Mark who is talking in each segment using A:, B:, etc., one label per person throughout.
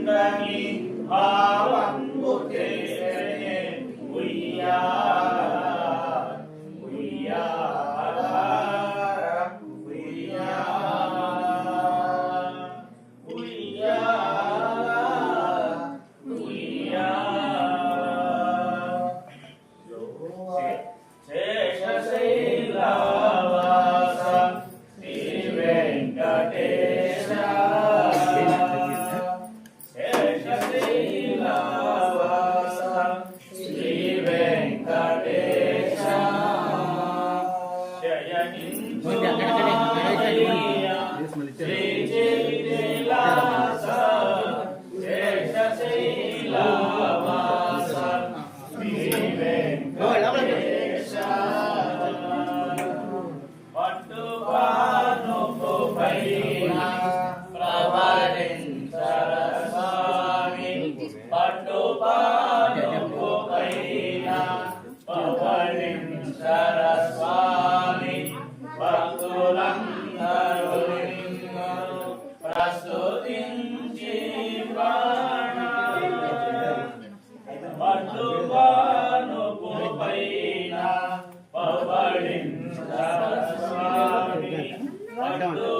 A: Unagi Amen. done.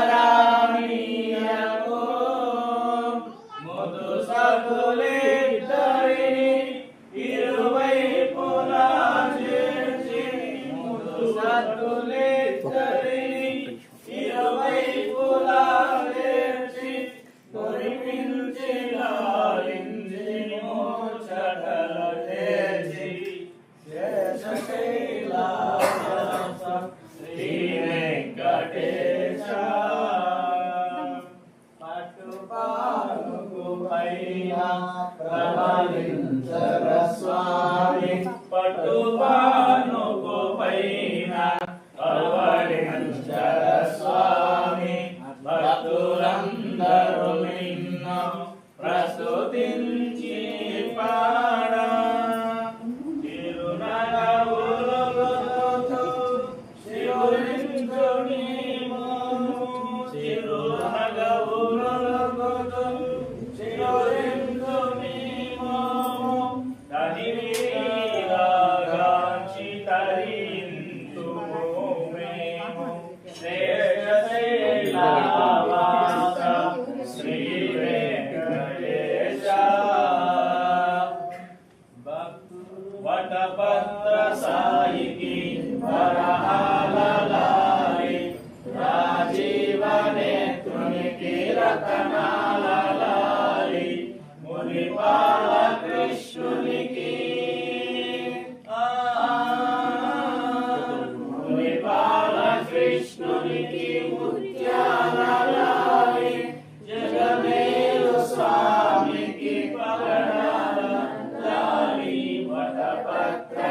A: 감사합니다. कटपत्रसायिकी वरहाललारि राजीवनेत्रुनिकी रतनाललारि मुनिपाल but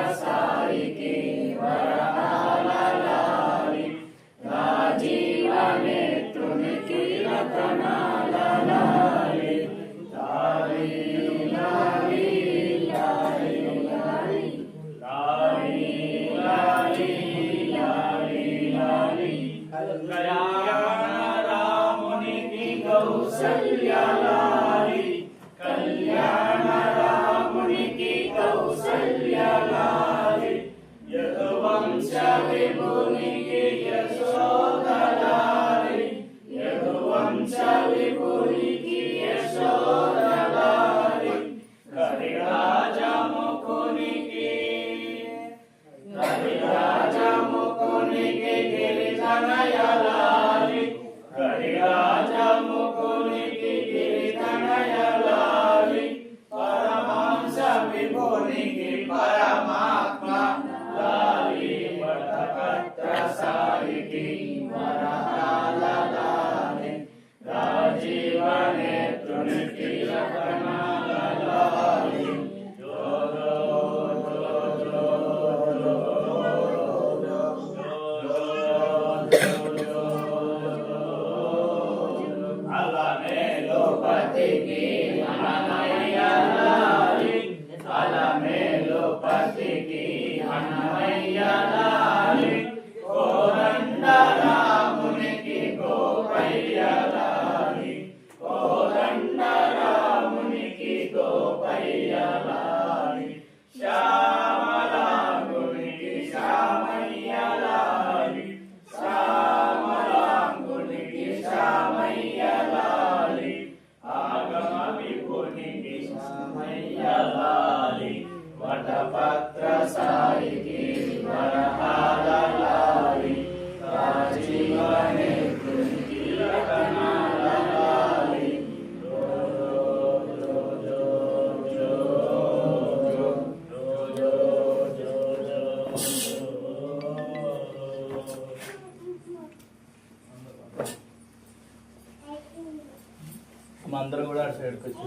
A: Guardate వటపత్ర సాయికి వరహాల లాలి రాజీవ నేత్రునికి కూడా అటు సైడ్కి వచ్చి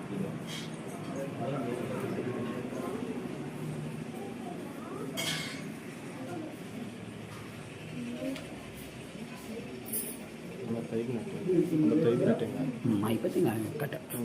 B: ತಾರೀಕು ನಟೆ ಒಂಬತ್ತು ಐದು ನಟೆ
C: ಐವತ್ತಿನ ಕಟ